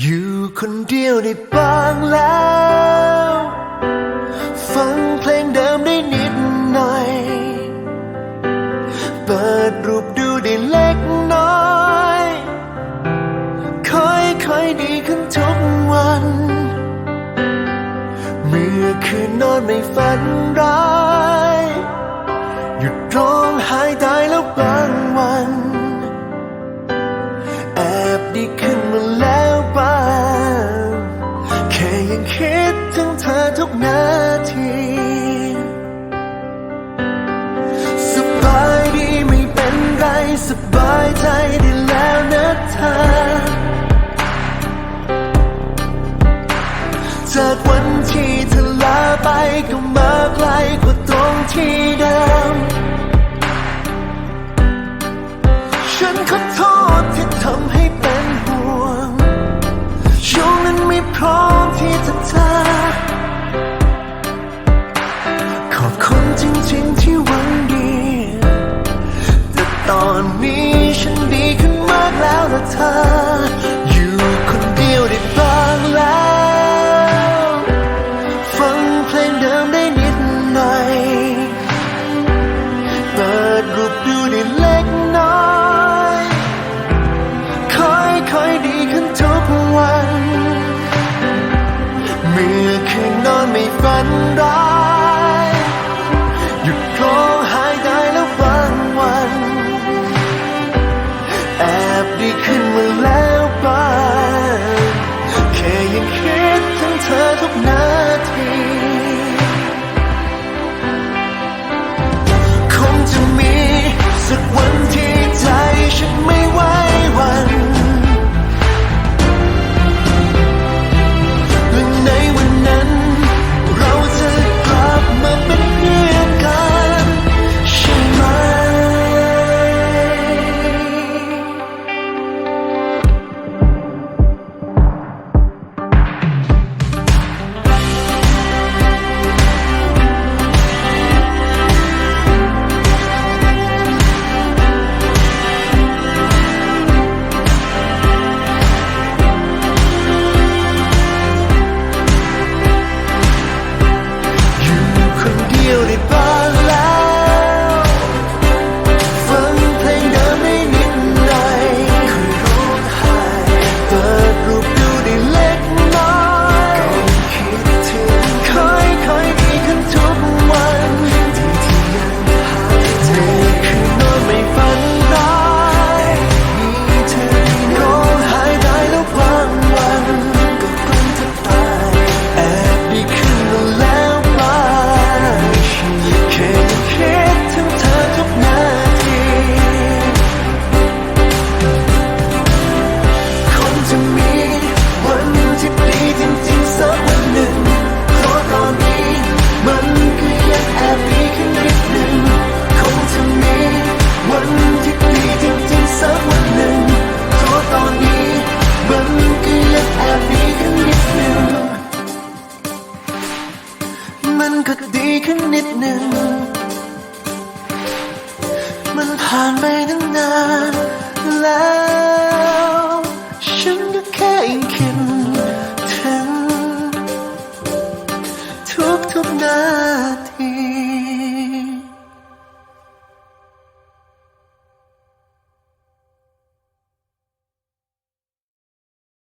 อยู่คนเดียวได้บ้างแล้ว ฟังเพลงเดิมได้นิดหน่อย เปิดรูปดูได้เล็กน้อย ค่อยค่อยดีขึ้นทุกวัน เมื่อคืนนอนไม่ฝันร้าย หยุดร้องไห้ สบายใจได้แล้วนะเธอ จากวันที่เธอลาไปก็มาไกลกว่าตรงที่ แค่ยังคิดถึงเธอทุกนาที มันผ่านไปตั้งนานแล้ว